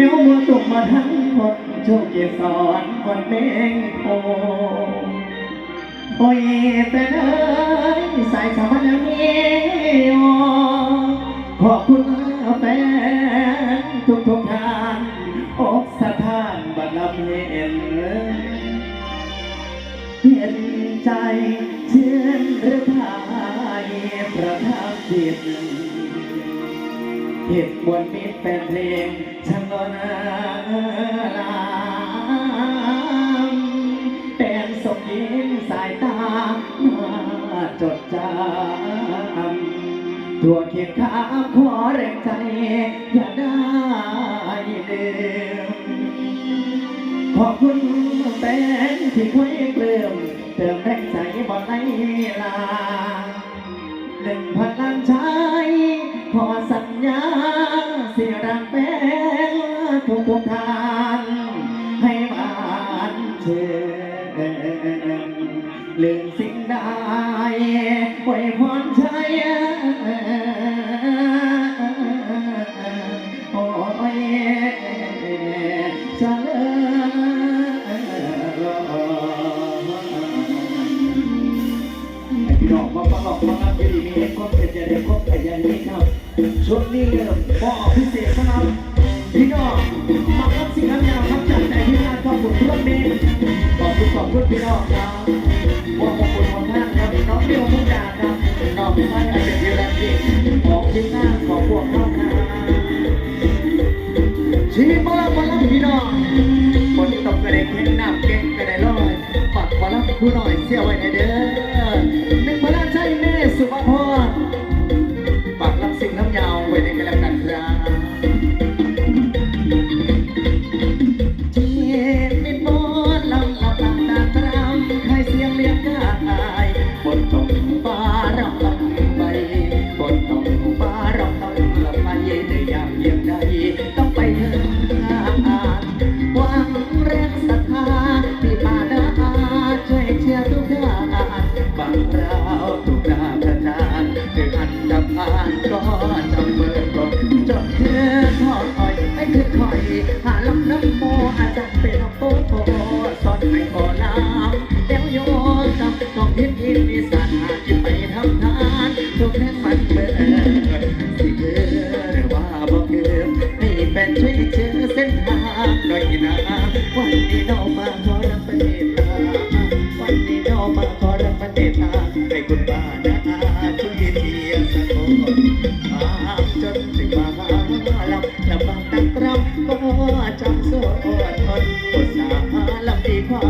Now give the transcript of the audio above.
เดี๋ยวมัวตกมาทั้งหมดโชคเกสรวันเมงโอโอ้ยแต่เอ้ยสายสามัญนี้ขอบคุณแฟนทุกทุกทานอกสถานบัดลำเห็นเห็นใจเชื่อนหรือพายประทับจิต เหตุบนมิตรแฟนเพลงช่างก็น่าลามเป็นสมยิ้มสายตามาจดจำตัวเคียงข้าขอแรงใจ อย่าได้ลืมขอบคุณแฟนที่คอยเปลื้มเติมแรงใจบ่ในเวลาหนึ่งพันล้านชา ขอสัญญาเสียรังแฟนทุกทุกทานให้บานเชิญลืมสิ่งใดไว้พรใจโรบเป็นจะได้ครบแต่ย่างนี้ครับชุดนี้เริ่มเหมาะพิเศษสำหรับพี่น้องมารับสิ่งนั้นยาครับจากใจที่งานขอบคุณทุกเมนขอบคุณขอบคุณพี่น้องครับว่าขอบคุณของท่านครับน้องเดียวมุกดาครับน้องท่านเป็นเดียวกันที่ของทีมงานของพวกเขาครับชีวิตมาลับมาลับพี่น้องคนที่ตกกระเด็นเห็นน้ำเก่งกระไดลอยปักมาลับผู้หน่อยเสียไว้ในเด้อหนึ่งมาลับใช่แม่สุภาพรานก็จำเบอร์ก่อนจดเธอทอดอ่อยให้คือคอยหาลำน้ำโมอาจจะเป็นโอ้โหสอนให้ขอน้ำแล้วโยนจำต้องพิมพ์อินนิสันหาที่ไปทำทานทุกแห่งมันเบอร์สิเกิหรือว่าบ่เกินให้แฟนช่วยเชื่อเส้นทางหน่อยนะวันนี้เรามาขอรับประเทศลาวันนี้เรามาขอ ถึงมาหาลำลำบากตักตรำก็จำสวดทนอดสารนอดสาลำดีความรนขอ